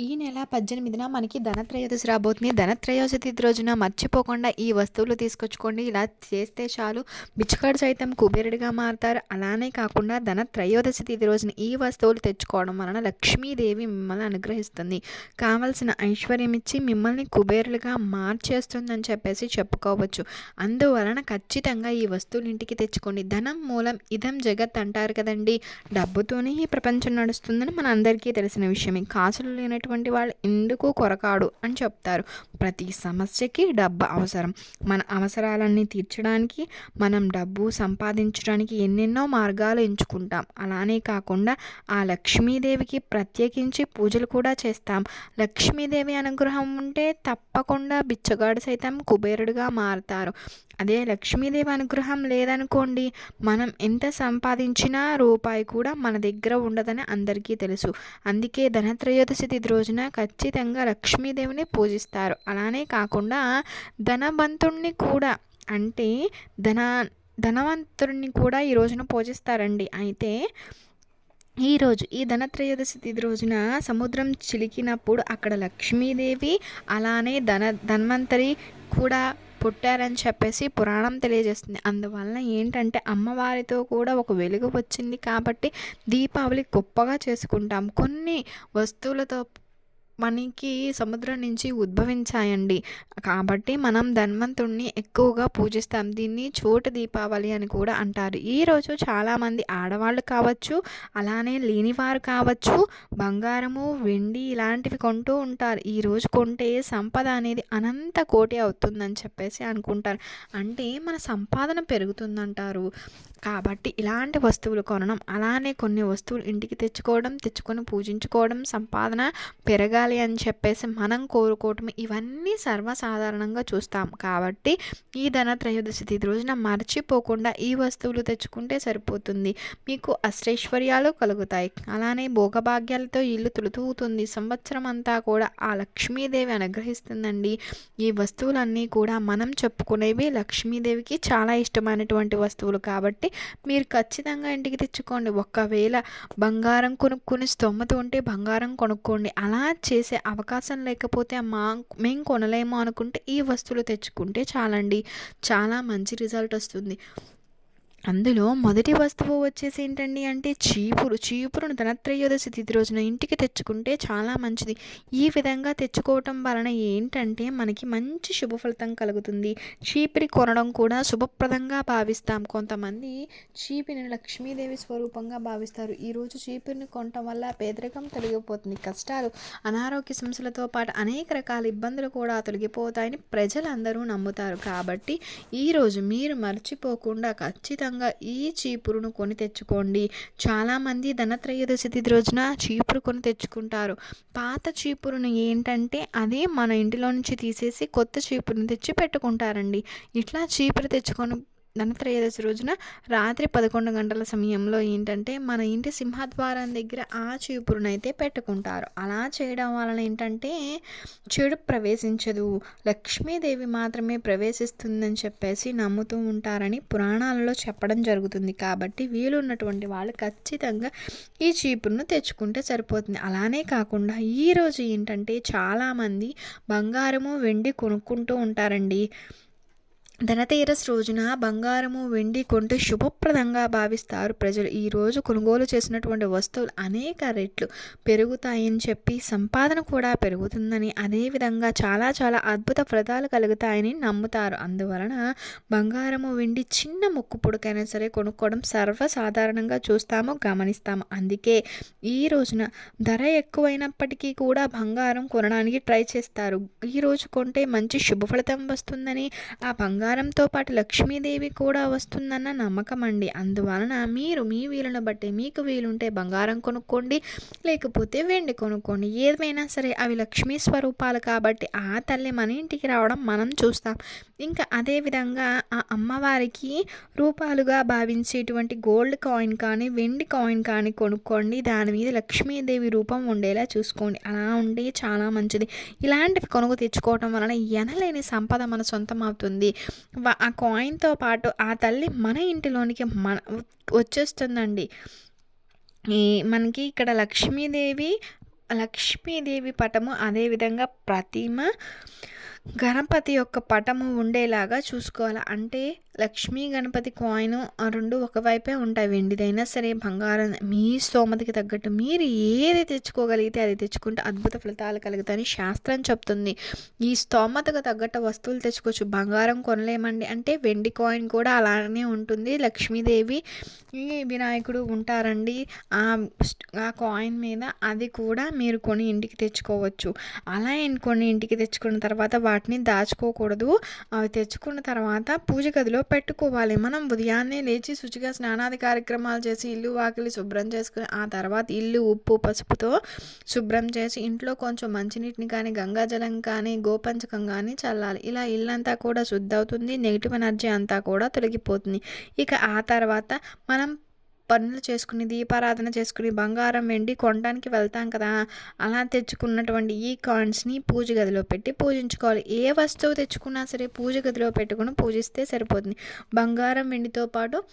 ఈ నెల పద్దెనిమిదిన మనకి ధనత్రయోదశి రాబోతుంది. ధనత్రయోదశి తిథి రోజున మర్చిపోకుండా ఈ వస్తువులు తీసుకొచ్చుకోండి. ఇలా చేస్తే చాలు. బిచ్చుకాడు సైతం కుబేరుడిగా మారుతారు. అలానే కాకుండా ధనత్రయోదశి తిథి రోజున ఈ వస్తువులు తెచ్చుకోవడం వలన లక్ష్మీదేవి మిమ్మల్ని అనుగ్రహిస్తుంది. కావలసిన ఐశ్వర్యం ఇచ్చి మిమ్మల్ని కుబేరులుగా మార్చేస్తుందని చెప్పేసి చెప్పుకోవచ్చు. అందువలన ఖచ్చితంగా ఈ వస్తువులు ఇంటికి తెచ్చుకోండి. ధనం మూలం ఇదం జగత్ అంటారు కదండి. డబ్బుతోనే ఈ ప్రపంచం నడుస్తుందని మన అందరికీ తెలిసిన విషయమే. కాసులు లేనట్టు ఉన్నటువంటి వాళ్ళు ఎందుకు కొరకాడు అని చెప్తారు. ప్రతి సమస్యకి డబ్బు అవసరం. మన అవసరాలన్నీ తీర్చడానికి మనం డబ్బు సంపాదించడానికి ఎన్నెన్నో మార్గాలు ఎంచుకుంటాం. అలానే కాకుండా ఆ లక్ష్మీదేవికి ప్రత్యేకించి పూజలు కూడా చేస్తాం. లక్ష్మీదేవి అనుగ్రహం ఉంటే తప్పకుండా బిచ్చగాడు సైతం కుబేరుడుగా మారుతారు. అదే లక్ష్మీదేవి అనుగ్రహం లేదనుకోండి మనం ఎంత సంపాదించినా రూపాయి కూడా మన దగ్గర ఉండదని అందరికీ తెలుసు. అందుకే ధనత్రయోదశి తిథి రోజున ఖచ్చితంగా లక్ష్మీదేవిని పూజిస్తారు. అలానే కాకుండా ధనవంతుణ్ణి కూడా అంటే ధన ధనవంతుడిని కూడా ఈ రోజున పూజిస్తారండి. అయితే ఈరోజు ఈ ధనత్రయోదశి తిథి రోజున సముద్రం చిలికినప్పుడు అక్కడ లక్ష్మీదేవి అలానే ధన ధన్వంతరి కూడా పుట్టారని చెప్పేసి పురాణం తెలియజేస్తుంది. అందువలన ఏంటంటే అమ్మవారితో కూడా ఒక వెలుగు వచ్చింది కాబట్టి దీపావళి గొప్పగా చేసుకుంటాం. కొన్ని వస్తువులతో మనకి సముద్రం నుంచి ఉద్భవించాయండి. కాబట్టి మనం ధన్వంతుణ్ణి ఎక్కువగా పూజిస్తాం. దీన్ని చోటు దీపావళి అని కూడా అంటారు. ఈరోజు చాలామంది ఆడవాళ్ళు కావచ్చు అలానే లేనివారు కావచ్చు బంగారము వెండి ఇలాంటివి కొంటూ ఉంటారు. ఈరోజు కొంటే సంపద అనేది అనంత కోటి అవుతుందని చెప్పేసి అనుకుంటారు. అంటే మన సంపాదన పెరుగుతుందంటారు. కాబట్టి ఇలాంటి వస్తువులు కొనడం అలానే కొన్ని వస్తువులు ఇంటికి తెచ్చుకోవడం తెచ్చుకొని పూజించుకోవడం సంపాదన పెరగాలి అని చెప్పేసి మనం కోరుకోవటం ఇవన్నీ సర్వసాధారణంగా చూస్తాం. కాబట్టి ఈ ధన త్రయోదశి తిథి రోజున మర్చిపోకుండా ఈ వస్తువులు తెచ్చుకుంటే సరిపోతుంది. మీకు అష్టైశ్వర్యాలు కలుగుతాయి. అలానే భోగభాగ్యాలతో ఇల్లు తులుతూతుంది సంవత్సరం అంతా కూడా ఆ లక్ష్మీదేవి అనుగ్రహిస్తుందండి. ఈ వస్తువులన్నీ కూడా మనం చెప్పుకునేవి లక్ష్మీదేవికి చాలా ఇష్టమైనటువంటి వస్తువులు. కాబట్టి మీరు ఖచ్చితంగా ఇంటికి తెచ్చుకోండి. ఒకవేళ బంగారం కొనుక్కునే స్తోమత ఉంటే బంగారం కొనుక్కోండి. అలా చేసే అవకాశం లేకపోతే మా మేము కొనలేము అనుకుంటే ఈ వస్తువులు తెచ్చుకుంటే చాలండి. చాలా మంచి రిజల్ట్ వస్తుంది. అందులో మొదటి వస్తువు వచ్చేసి ఏంటండి అంటే చీపురు చీపురును ధనత్రయోదశి తిథి రోజున ఇంటికి తెచ్చుకుంటే చాలా మంచిది. ఈ విధంగా తెచ్చుకోవటం వలన ఏంటంటే మనకి మంచి శుభ ఫలితం కలుగుతుంది. చీపిరి కొనడం కూడా శుభప్రదంగా భావిస్తాం. కొంతమంది చీపిని లక్ష్మీదేవి స్వరూపంగా భావిస్తారు. ఈరోజు చీపిరిని కొనటం వల్ల పేదరికం తొలగిపోతుంది. కష్టాలు అనారోగ్య సమస్యలతో పాటు అనేక రకాల ఇబ్బందులు కూడా తొలగిపోతాయని ప్రజలందరూ నమ్ముతారు. కాబట్టి ఈరోజు మీరు మర్చిపోకుండా ఖచ్చితంగా ఖచ్చితంగా ఈ చీపురును కొని తెచ్చుకోండి. చాలామంది ధనత్రయోదశి తిథి రోజున చీపురు కొని తెచ్చుకుంటారు. పాత చీపురును ఏంటంటే అది మన ఇంటిలో నుంచి తీసేసి కొత్త చీపురుని తెచ్చి పెట్టుకుంటారండి. ఇట్లా చీపురు తెచ్చుకొని ధనత్రయోదశి రోజున రాత్రి పదకొండు గంటల సమయంలో ఏంటంటే మన ఇంటి సింహద్వారం దగ్గర ఆ చీపురునైతే పెట్టుకుంటారు. అలా చేయడం వలన ఏంటంటే చెడు ప్రవేశించదు. లక్ష్మీదేవి మాత్రమే ప్రవేశిస్తుందని చెప్పేసి నమ్ముతూ ఉంటారని పురాణాలలో చెప్పడం జరుగుతుంది. కాబట్టి వీలున్నటువంటి వాళ్ళు ఖచ్చితంగా ఈ చీపురును తెచ్చుకుంటే సరిపోతుంది. అలానే కాకుండా ఈరోజు ఏంటంటే చాలామంది బంగారము వెండి కొనుక్కుంటూ ఉంటారండి. ధనతేరస్ రోజున బంగారము వెండి కొంటే శుభప్రదంగా భావిస్తారు ప్రజలు. ఈరోజు కొనుగోలు చేసినటువంటి వస్తువులు అనేక రెట్లు పెరుగుతాయని చెప్పి సంపాదన కూడా పెరుగుతుందని అదేవిధంగా చాలా చాలా అద్భుత ఫలితాలు కలుగుతాయని నమ్ముతారు. అందువలన బంగారము వెండి చిన్న ముక్కు పుడకైనా సరే కొనుక్కోవడం సర్వసాధారణంగా చూస్తాము గమనిస్తాము. అందుకే ఈ రోజున ధర ఎక్కువైనప్పటికీ కూడా బంగారం కొనడానికి ట్రై చేస్తారు. ఈరోజు కొంటే మంచి శుభ ఫలితం వస్తుందని ఆ బంగారం బంగారంతో పాటు లక్ష్మీదేవి కూడా వస్తుందన్న నమ్మకం అండి అందువలన మీరు మీ వీలును బట్టి మీకు వీలుంటే బంగారం కొనుక్కోండి లేకపోతే వెండి కొనుక్కోండి. ఏదైనా సరే అవి లక్ష్మీ స్వరూపాలు కాబట్టి ఆ తల్లి మన ఇంటికి రావడం మనం చూస్తాం. ఇంకా అదేవిధంగా ఆ అమ్మవారికి రూపాలుగా భావించేటువంటి గోల్డ్ కాయిన్ కానీ వెండి కాయిన్ కానీ కొనుక్కోండి. దాని మీద లక్ష్మీదేవి రూపం ఉండేలా చూసుకోండి. అలా ఉంటే చాలా మంచిది. ఇలాంటివి కొనుగో తెచ్చుకోవటం వలన ఎనలేని సంపద మన సొంతం అవుతుంది. ఆ కాయిన్తో పాటు ఆ తల్లి మన ఇంటిలోనికి మన వచ్చేస్తుందండి. ఈ మనకి ఇక్కడ లక్ష్మీదేవి లక్ష్మీదేవి పటము అదేవిధంగా ప్రతిమ గణపతి యొక్క పటము ఉండేలాగా చూసుకోవాలి. అంటే లక్ష్మీ గణపతి కాయిన్ ఆ రెండు ఒకవైపే ఉంటాయి. వెండిదైనా సరే బంగారం మీ స్తోమతకి తగ్గట్టు మీరు ఏది తెచ్చుకోగలిగితే అది తెచ్చుకుంటే అద్భుత ఫలితాలు కలుగుతాయని శాస్త్రం చెప్తుంది. ఈ స్తోమతకు తగ్గట్టు వస్తువులు తెచ్చుకోవచ్చు. బంగారం కొనలేమండి అంటే వెండి కాయిన్ కూడా అలానే ఉంటుంది. లక్ష్మీదేవి ఈ వినాయకుడు ఉంటారండి. ఆ ఆ కాయిన్ మీద అది కూడా మీరు కొని ఇంటికి తెచ్చుకోవచ్చు. అలా కొని ఇంటికి తెచ్చుకున్న తర్వాత వాటిని దాచుకోకూడదు. అవి తెచ్చుకున్న తర్వాత పూజ గదిలో పెట్టుకోవాలి మనం ఉదయాన్నే లేచి శుచిగా స్నానాది కార్యక్రమాలు చేసి ఇల్లు వాకిలి శుభ్రం చేసుకుని ఆ తర్వాత ఇల్లు ఉప్పు పసుపుతో శుభ్రం చేసి ఇంట్లో కొంచెం మంచినీటిని కానీ గంగాజలం కానీ గోపంచకం కానీ చల్లాలి. ఇలా ఇల్లంతా కూడా శుద్ధి అవుతుంది నెగిటివ్ ఎనర్జీ అంతా కూడా తొలగిపోతుంది. ఇక ఆ తర్వాత మనం పనులు చేసుకుని దీపారాధన చేసుకుని బంగారం వెండి కొనడానికి వెళ్తాం కదా. అలా తెచ్చుకున్నటువంటి ఈ కాయిన్స్ని పూజ గదిలో పెట్టి పూజించుకోవాలి. ఏ వస్తువు తెచ్చుకున్నా సరే పూజ గదిలో పెట్టుకుని పూజిస్తే సరిపోతుంది. బంగారం వెండితో పాటు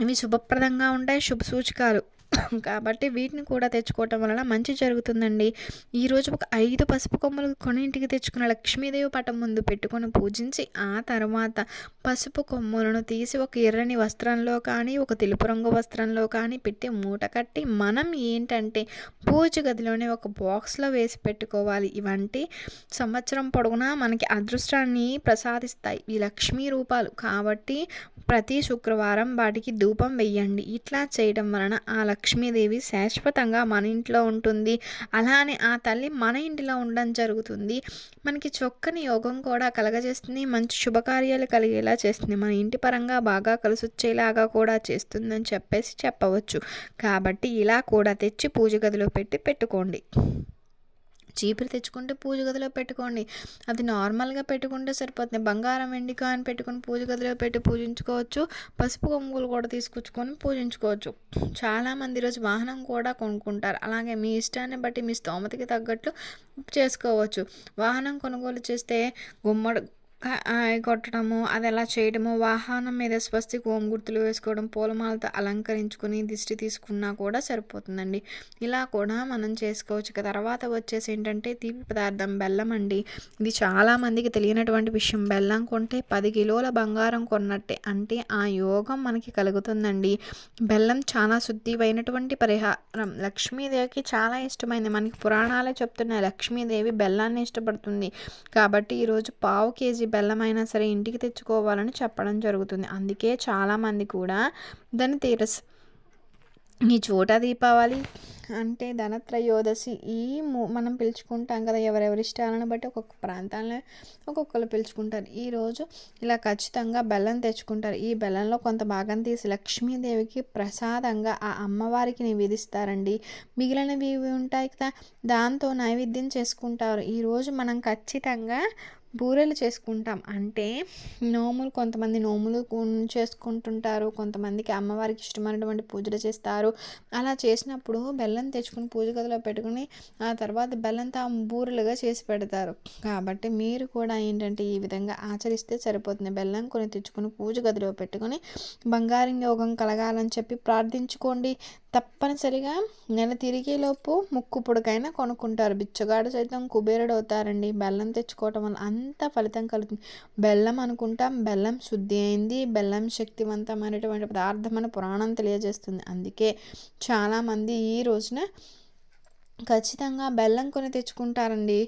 ఇవి శుభప్రదంగా ఉంటాయి. శుభ సూచకాలు. కాబట్టి వీటిని కూడా తెచ్చుకోవటం వలన మంచి జరుగుతుందండి. ఈరోజు ఒక ఐదు పసుపు కొమ్మలు కొని ఇంటికి తెచ్చుకున్న లక్ష్మీదేవి పటం ముందు పెట్టుకొని పూజించి ఆ తర్వాత పసుపు కొమ్మలను తీసి ఒక ఎర్రని వస్త్రంలో కానీ ఒక తెలుపు రంగు వస్త్రంలో కానీ పెట్టి మూట కట్టి మనం ఏంటంటే పూజ గదిలోనే ఒక బాక్స్లో వేసి పెట్టుకోవాలి. ఇవంటి సంవత్సరం పొడవునా మనకి అదృష్టాన్ని ప్రసాదిస్తాయి. ఈ లక్ష్మీ రూపాలు కాబట్టి ప్రతి శుక్రవారం వాటికి ధూపం వెయ్యండి ఇట్లా చేయడం వలన ఆ లక్ష్మీదేవి శాశ్వతంగా మన ఇంట్లో ఉంటుంది. అలానే ఆ తల్లి మన ఇంటిలో ఉండడం జరుగుతుంది. మనకి చొక్కని యోగం కూడా కలగజేస్తుంది. మంచి శుభకార్యాలు కలిగేలా చేస్తుంది. మన ఇంటి పరంగా బాగా కలిసి వచ్చేలాగా కూడా చేస్తుందని చెప్పేసి చెప్పవచ్చు. కాబట్టి ఇలా కూడా తెచ్చి పూజ గదిలో పెట్టి పెట్టుకోండి. చీపురు తెచ్చుకుంటే పూజ గదిలో పెట్టుకోండి. అది నార్మల్గా పెట్టుకుంటే సరిపోతుంది. బంగారం వెండి కాని పెట్టుకుని పూజ గదిలో పెట్టి పూజించుకోవచ్చు. పసుపు కొమ్ములు కూడా తీసుకొచ్చుకొని పూజించుకోవచ్చు. చాలామంది ఈరోజు వాహనం కూడా కొనుక్కుంటారు. అలాగే మీ ఇష్టాన్ని బట్టి మీ స్తోమతకి తగ్గట్లు చేసుకోవచ్చు. వాహనం కొనుగోలు చేస్తే గుమ్మడి కొట్టడము అది ఎలా చేయడము వాహనం మీద స్వస్తి ఓం గుర్తులు వేసుకోవడం పూలమాలతో అలంకరించుకొని దిష్టి తీసుకున్నా కూడా సరిపోతుందండి. ఇలా కూడా మనం చేసుకోవచ్చు తర్వాత వచ్చేసి ఏంటంటే తీపి పదార్థం బెల్లం అండి. ఇది చాలామందికి తెలియనటువంటి విషయం. బెల్లం కొంటే పది కిలోల బంగారం కొన్నట్టే అంటే ఆ యోగం మనకి కలుగుతుందండి. బెల్లం చాలా శుద్ధివైనటువంటి పరిహారం. లక్ష్మీదేవికి చాలా ఇష్టమైంది. మనకి పురాణాలే చెప్తున్నాయి లక్ష్మీదేవి బెల్లాన్ని ఇష్టపడుతుంది. కాబట్టి ఈరోజు పావు కేజీ బెల్లం అయినా సరే ఇంటికి తెచ్చుకోవాలని చెప్పడం జరుగుతుంది. అందుకే చాలామంది కూడా దాన్ని తీరస్ ఈ చోట దీపావళి అంటే ధనత్రయోదశి ఈ మనం పిలుచుకుంటాం కదా ఎవరెవరి ఇష్టాలను బట్టి ఒక్కొక్క ప్రాంతాలను ఒక్కొక్కరు పిలుచుకుంటారు. ఈరోజు ఇలా ఖచ్చితంగా బెల్లం తెచ్చుకుంటారు. ఈ బెల్లంలో కొంత భాగం తీసి లక్ష్మీదేవికి ప్రసాదంగా ఆ అమ్మవారికి నివేదిస్తారండి. మిగిలినవి ఉంటాయి కదా దాంతో నైవేద్యం చేసుకుంటారు. ఈరోజు మనం ఖచ్చితంగా బూరెలు చేసుకుంటాం. అంటే నోములు కొంతమంది నోములు చేసుకుంటుంటారు. కొంతమందికి అమ్మవారికి ఇష్టమైనటువంటి పూజలు చేస్తారు. అలా చేసినప్పుడు బెల్లం తెచ్చుకుని పూజ గదిలో పెట్టుకుని ఆ తర్వాత బెల్లంతో బూరెలుగా చేసి పెడతారు. కాబట్టి మీరు కూడా ఏంటంటే ఈ విధంగా ఆచరిస్తే సరిపోతుంది. బెల్లం కొని తెచ్చుకుని పూజ గదిలో పెట్టుకుని బంగారం యోగం కలగాలని చెప్పి ప్రార్థించుకోండి. తప్పనిసరిగా నెల తిరిగేలోపు ముక్కు పొడకైనా కొనుక్కుంటారు. బిచ్చగాడు సైతం కుబేరుడు అవుతారండి బెల్లం తెచ్చుకోవటం వల్ల అంత ఫలితం కలుగుతుంది. బెల్లం అనుకుంటాం. బెల్లం శుద్ధి అయింది. బెల్లం శక్తివంతమైనటువంటి పదార్థం అని పురాణం తెలియజేస్తుంది. అందుకే చాలామంది ఈ రోజున ఖచ్చితంగా బెల్లం కొని తెచ్చుకుంటారండి.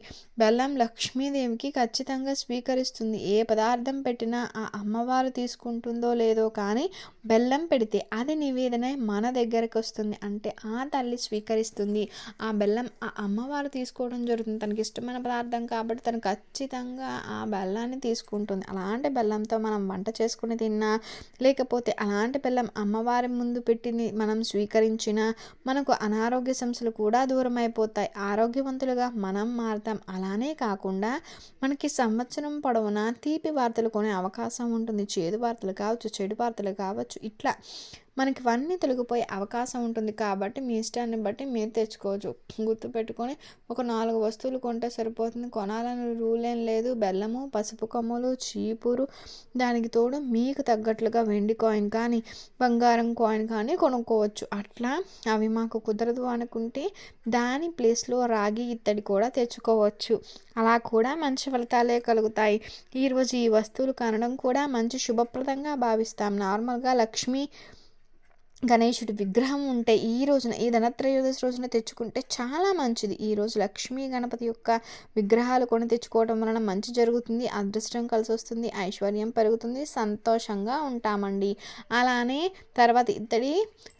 బెల్లం లక్ష్మీదేవికి ఖచ్చితంగా స్వీకరిస్తుంది. ఏ పదార్థం పెట్టినా ఆ అమ్మవారు తీసుకుంటుందో లేదో కానీ బెల్లం పెడితే అది నివేదన మన దగ్గరకు వస్తుంది. అంటే ఆ తల్లి స్వీకరిస్తుంది. ఆ బెల్లం ఆ అమ్మవారు తీసుకోవడం జరుగుతుంది. తనకి ఇష్టమైన పదార్థం కాబట్టి తను ఖచ్చితంగా ఆ బెల్లాన్ని తీసుకుంటుంది. అలాంటి బెల్లంతో మనం వంట చేసుకుని తిన్నా లేకపోతే అలాంటి బెల్లం అమ్మవారి ముందు పెట్టి మనం స్వీకరించిన మనకు అనారోగ్య సమస్యలు కూడా దూరం అయిపోతాయి ఆరోగ్యవంతులుగా మనం మారుతాం. అలా అలానే కాకుండా మనకి సంవత్సరం పొడవునా తీపి వార్తలు కొనే అవకాశం ఉంటుంది. చేదు వార్తలు కావచ్చు చెడు వార్తలు కావచ్చు ఇట్లా మనకి ఇవన్నీ తొలగిపోయే అవకాశం ఉంటుంది కాబట్టి మీ ఇష్టాన్ని బట్టి మీరు తెచ్చుకోవచ్చు. గుర్తుపెట్టుకొని ఒక నాలుగు వస్తువులు కొంటే సరిపోతుంది. కొనాలని రూల్ ఏం లేదు. బెల్లము పసుపు కొమ్మలు చీపురు దానికి తోడు మీకు తగ్గట్లుగా వెండి కాయిన్ కానీ బంగారం కాయిన్ కానీ కొనుక్కోవచ్చు. అట్లా అవి మాకు కుదరదు అనుకుంటే దాని ప్లేస్లో రాగి ఇత్తడి కూడా తెచ్చుకోవచ్చు. అలా కూడా మంచి ఫలితాలే కలుగుతాయి. ఈరోజు ఈ వస్తువులు కొనడం కూడా మంచి శుభప్రదంగా భావిస్తాం. నార్మల్గా లక్ష్మీ గణేశుడి విగ్రహం ఉంటే ఈ రోజున ఈ ధనత్రయోదశి రోజున తెచ్చుకుంటే చాలా మంచిది. ఈరోజు లక్ష్మీ గణపతి యొక్క విగ్రహాలు కొని తెచ్చుకోవడం వలన మంచి జరుగుతుంది అదృష్టం కలిసి వస్తుంది ఐశ్వర్యం పెరుగుతుంది సంతోషంగా ఉంటామండి. అలానే తర్వాత ఇద్దరి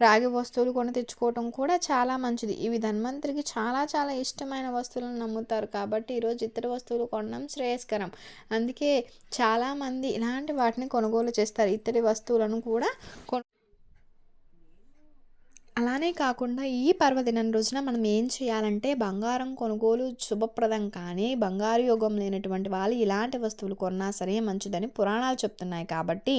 రాగి వస్తువులు కొని తెచ్చుకోవడం కూడా చాలా మంచిది. ఇవి ధన్వంతరికి చాలా చాలా ఇష్టమైన వస్తువులను నమ్ముతారు కాబట్టి ఈరోజు ఇతర వస్తువులు కొనడం శ్రేయస్కరం. అందుకే చాలామంది ఇలాంటి వాటిని కొనుగోలు చేస్తారు. ఇతడి వస్తువులను కూడా కొను అలానే కాకుండా ఈ పర్వదినం రోజున మనం ఏం చేయాలంటే బంగారం కొనుగోలు శుభప్రదం కానీ బంగారు యోగం లేనటువంటి వాళ్ళు ఇలాంటి వస్తువులు కొన్నా సరే మంచిదని పురాణాలు చెప్తున్నాయి కాబట్టి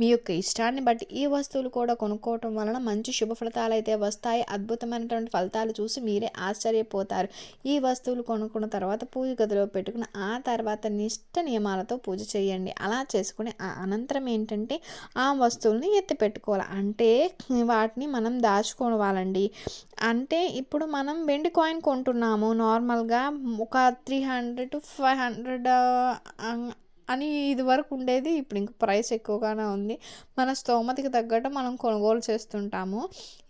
మీ యొక్క ఇష్టాన్ని బట్టి ఈ వస్తువులు కూడా కొనుక్కోవటం వలన మంచి శుభ ఫలితాలు అయితే వస్తాయి. అద్భుతమైనటువంటి ఫలితాలు చూసి మీరే ఆశ్చర్యపోతారు. ఈ వస్తువులు కొనుక్కున్న తర్వాత పూజ గదిలో పెట్టుకుని ఆ తర్వాత నిష్ట నియమాలతో పూజ చేయండి. అలా చేసుకుని ఆ అనంతరం ఏంటంటే ఆ వస్తువుల్ని ఎత్తి పెట్టుకోవాలి అంటే వాటిని మనం దాచుకో కొనుక్కోవాలండి. అంటే ఇప్పుడు మనం వెండి కాయిన్ కొంటున్నాము. నార్మల్గా ఒక three hundred to five hundred అని ఇది వరకు ఉండేది. ఇప్పుడు ఇంక ప్రైస్ ఎక్కువగానే ఉంది. మన స్తోమతికి తగ్గట్టు మనం కొనుగోలు చేస్తుంటాము.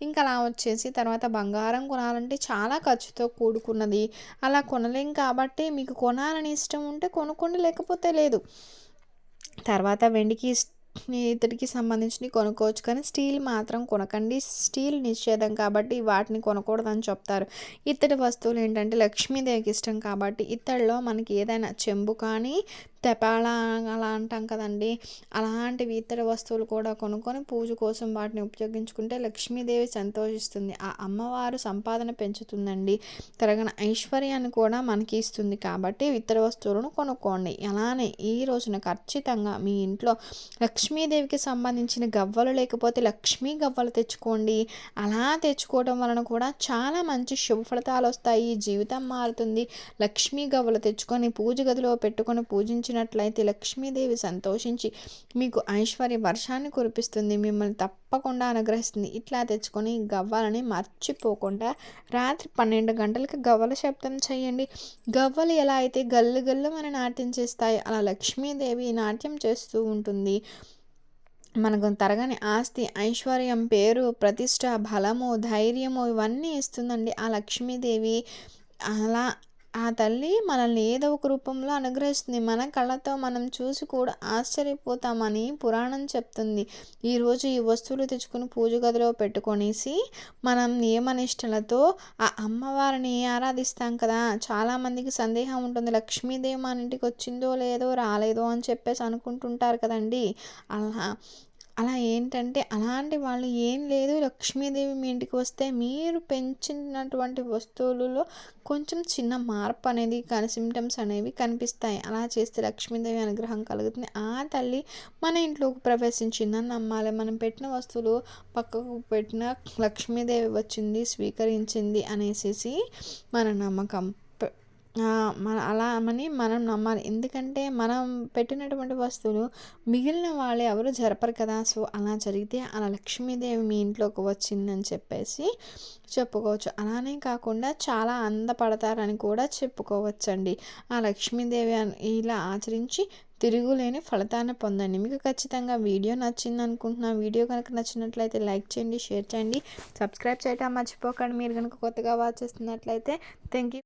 ఇంకా అలా వచ్చేసి తర్వాత బంగారం కొనాలంటే చాలా ఖర్చుతో కూడుకున్నది. అలా కొనలేం కాబట్టి మీకు కొనాలని ఇష్టం ఉంటే కొనుక్కోండి లేకపోతే లేదు. తర్వాత వెండికి ఇతడికి సంబంధించినవి కొనుక్కోవచ్చు కానీ స్టీల్ మాత్రం కొనకండి. స్టీల్ నిషేధం కాబట్టి వాటిని కొనకూడదని చెప్తారు. ఇత్తడి వస్తువులు ఏంటంటే లక్ష్మీదేవికి ఇష్టం కాబట్టి ఇత్తడిలో మనకి ఏదైనా చెంబు కానీ తెపాల అలా అంటాం కదండి. అలాంటివి ఇతర వస్తువులు కూడా కొనుక్కొని పూజ కోసం వాటిని ఉపయోగించుకుంటే లక్ష్మీదేవి సంతోషిస్తుంది. ఆ అమ్మవారు సంపాదన పెంచుతుందండి. తరగన ఐశ్వర్యాన్ని కూడా మనకి ఇస్తుంది. కాబట్టి ఇతర వస్తువులను కొనుక్కోండి. అలానే ఈ రోజున ఖచ్చితంగా మీ ఇంట్లో లక్ష్మీదేవికి సంబంధించిన గవ్వలు లేకపోతే లక్ష్మీ గవ్వలు తెచ్చుకోండి. అలా తెచ్చుకోవడం వలన కూడా చాలా మంచి శుభ ఫలితాలు వస్తాయి. జీవితం మారుతుంది. లక్ష్మీ గవ్వలు తెచ్చుకొని పూజ గదిలో పెట్టుకొని పూజించిన ఇచ్చినట్లయితే లక్ష్మీదేవి సంతోషించి మీకు ఐశ్వర్య వర్షాన్ని కురిపిస్తుంది మిమ్మల్ని తప్పకుండా అనుగ్రహిస్తుంది. ఇట్లా తెచ్చుకొని గవ్వలని మర్చిపోకుండా రాత్రి పన్నెండు గంటలకు గవ్వల శబ్దం చేయండి. గవ్వలు ఎలా అయితే గల్లు గల్లు మన నాట్యం చేస్తాయి అలా లక్ష్మీదేవి నాట్యం చేస్తూ ఉంటుంది. మనకు తరగని ఆస్తి ఐశ్వర్యం పేరు ప్రతిష్ట బలము ధైర్యము ఇవన్నీ ఇస్తుందండి ఆ లక్ష్మీదేవి. అలా ఆ తల్లి మనల్ని ఏదో ఒక రూపంలో అనుగ్రహిస్తుంది. మన కళ్ళతో మనం చూసి కూడా ఆశ్చర్యపోతామని పురాణం చెప్తుంది. ఈరోజు ఈ వస్తువులు తెచ్చుకుని పూజ గదిలో పెట్టుకొనేసి మనం నియమనిష్టలతో ఆ అమ్మవారిని ఆరాధిస్తాం కదా. చాలామందికి సందేహం ఉంటుంది. లక్ష్మీదేవి మన ఇంటికి వచ్చిందో లేదో రాలేదో అని చెప్పేసి అనుకుంటుంటారు కదండి. అలా అలా ఏంటంటే అలాంటి వాళ్ళు ఏం లేదు. లక్ష్మీదేవి మీ ఇంటికి వస్తే మీరు పెంచినటువంటి వస్తువులలో కొంచెం చిన్న మార్పు అనేది కానీ సిమ్టమ్స్ అనేవి కనిపిస్తాయి. అలా చేస్తే లక్ష్మీదేవి అనుగ్రహం కలుగుతుంది. ఆ తల్లి మన ఇంట్లోకి ప్రవేశించిందని నమ్మాలి. మనం పెట్టిన వస్తువులు పక్కకు పెట్టిన లక్ష్మీదేవి వచ్చింది స్వీకరించింది అనేసి మన నమ్మకం. మన అలా అని మనం నమ్మాలి. ఎందుకంటే మనం పెట్టినటువంటి వస్తువులు మిగిలిన వాళ్ళు ఎవరు జరపరు కదా. సో అలా జరిగితే అలా లక్ష్మీదేవి మీ ఇంట్లోకి వచ్చిందని చెప్పేసి చెప్పుకోవచ్చు. అలానే కాకుండా చాలా అందపడతారని కూడా చెప్పుకోవచ్చండి. ఆ లక్ష్మీదేవి ఇలా ఆచరించి తిరుగులేని ఫలితాన్ని పొందండి. మీకు ఖచ్చితంగా వీడియో నచ్చింది అనుకుంటున్నా వీడియో కనుక నచ్చినట్లయితే లైక్ చేయండి షేర్ చేయండి. సబ్స్క్రైబ్ చేయటం మర్చిపోకండి. మీరు కనుక కొత్తగా వాచ్ చేస్తున్నట్లయితే థ్యాంక్ యూ